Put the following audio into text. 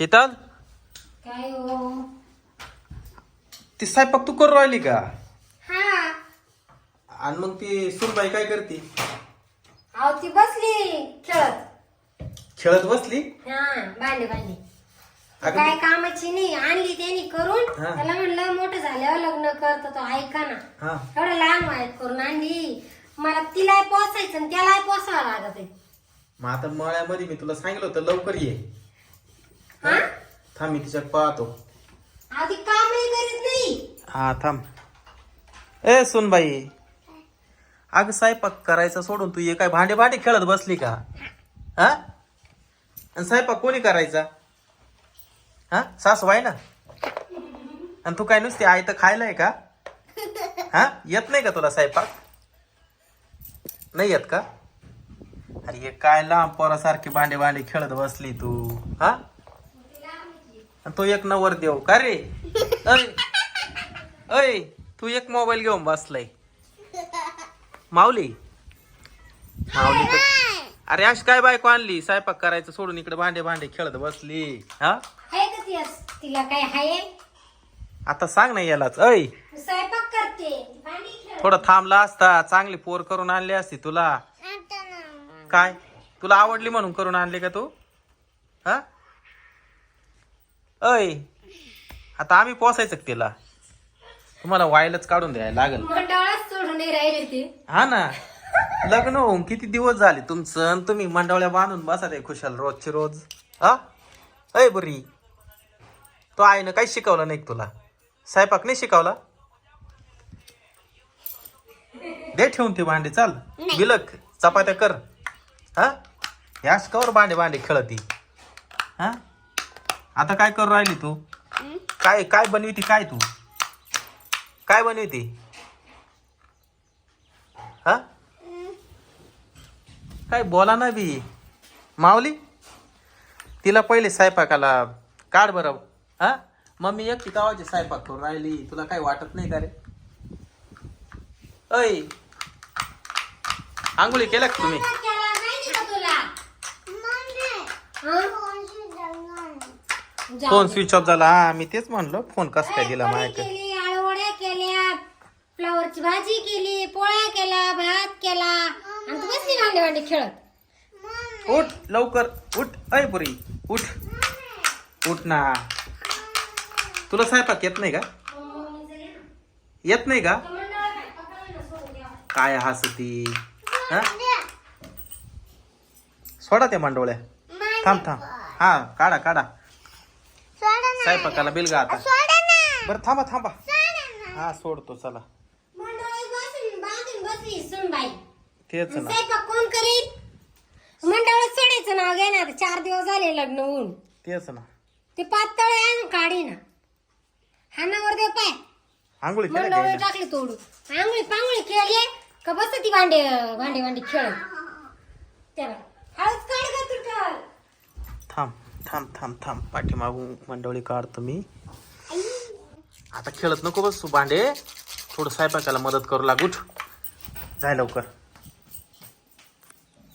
शीतल? काय हो? ती स्वयंपाक तू करू राहिली का? हा. आणि मग ती सुनबाई काय करते? अहो ती बसली खेळत. खेळत बसली? हा भांडे भांडे अगं काय कामाची नाही आणली त्यांनी करून. हा. त्याला म्हणलं मोठं झाल्यावर लग्न कर तर तो ऐका ना. हा. एवढं लहान वयात करून आणली. मला तिला पोसायचं आणि त्याला पोसावं लागत आहे. मग आता मळ्यामध्ये मी तुला सांगितलं होतं लवकर ये. थांब मी तिच्यात पाहतो. अहो ती कामही करीत नाही. हा थांब. ए सुनबाई अगं स्वयंपाक करायचा सोडून तू ये काय भांडे भांडे खेळत बसली का? हा? आणि स्वयंपाक कोणी करायचा? हा? सासू आहे ना? आणि तू काय नुसती आई तर खायला आहे का? हा? येत नाही का तुला स्वयंपाक? नाही येत का? अरे काय लांब पोरासारखी भांडे भांडे खेळत बसली तू? हा? तो एक नवर देव. का रे? अय. अय तू एक मोबाईल घेऊन बसलाय. माऊली. माऊली तर- अरे अशी काय बायको आणली? स्वयंपाक करायचं सोडून इकडे भांडे भांडे खेळत बसली. हा? का ती तिला काय हाय? आता सांग ना यालाच. अय. स्वयंपाक करते. भांडी थोडं थांबला असता. चांगली पोर करून आणली असती तुला. काय? तुला आवडली म्हणून करून आणली का तू? हा? अय आता आम्ही पोसायचं का तिला? तुम्हाला वायलच काढून द्यायला लागल. मंडळच सोडून नाही राहिले ते. हा ना. लग्न होऊन किती दिवस झाले तुमचं आणि तुम्ही मंडवल्या बांधून बसा रे खुशाल रोजचे रोज. हा? अय बरी. तो आईनं काही शिकवलं नाही का तुला? स्वयंपाक नाही शिकवला? दे ठेवून ते भांडे चाल. बिलक. चपात्या कर. हा? यास कवर भांडे भांडे खेळती. हा? आता काय करू राहिली तू? काय काय बनविती काय तू? काय बनविती? हा? काय बोला ना बी. माऊली तिला पहिले स्वयंपाकाला काढ बरं. हा? मम्मी एकटी गावाची स्वयंपाक करून राहिली. तुला काही वाटत नाही का रे? अय आंघोळी केल्या का तुम्ही केला माहिती का तुला हं? जाऊ फोन. स्विच ऑफ झाला. हा मी तेच म्हणलो. फोन कस काय दिला माझ्याकडे केली आळवड्या केल्या फ्लावरची भाजी केली पोळ्या केल्या भात केला. आणि तू बसली भांडे भांडे खेळत. उठ लवकर. उठ. अय पुरी. उठ. उठ ना. तुला स्वयंपाक येत नाही का? येत नाही का? काय हसती? हा? सोडा त्या मांडोळ्या. थांब थांब. हा काढा काढा. स्वयंपाकाला बिल गा आता बरं थांबा थांबा. हा सोडतो चला. मंडळात बसून बांधून बसली सुनबाई तेच ना. स्वयंपाक कोण करीत मंडळात सोडायचं नाव घे ना आता चार दिवस झाले लग्न होऊन. तेच ना. ते पातळ आहे काढी ना. हा नवर दे पाय. आंघोळी केल्या मंडळ का टाकली तोडून. आंघोळी पांगोळी खेळली का बस ती भांडे भांडे भांडे खेळत? तेव्हा हळूच काढ तुटल थांब. थांब थांब थांब. पाठीमागून मंडवळी काढतो मी. आता खेळत नको बस भांडे. थोडं स्वयंपाकाला मदत करू लागू जाय लवकर.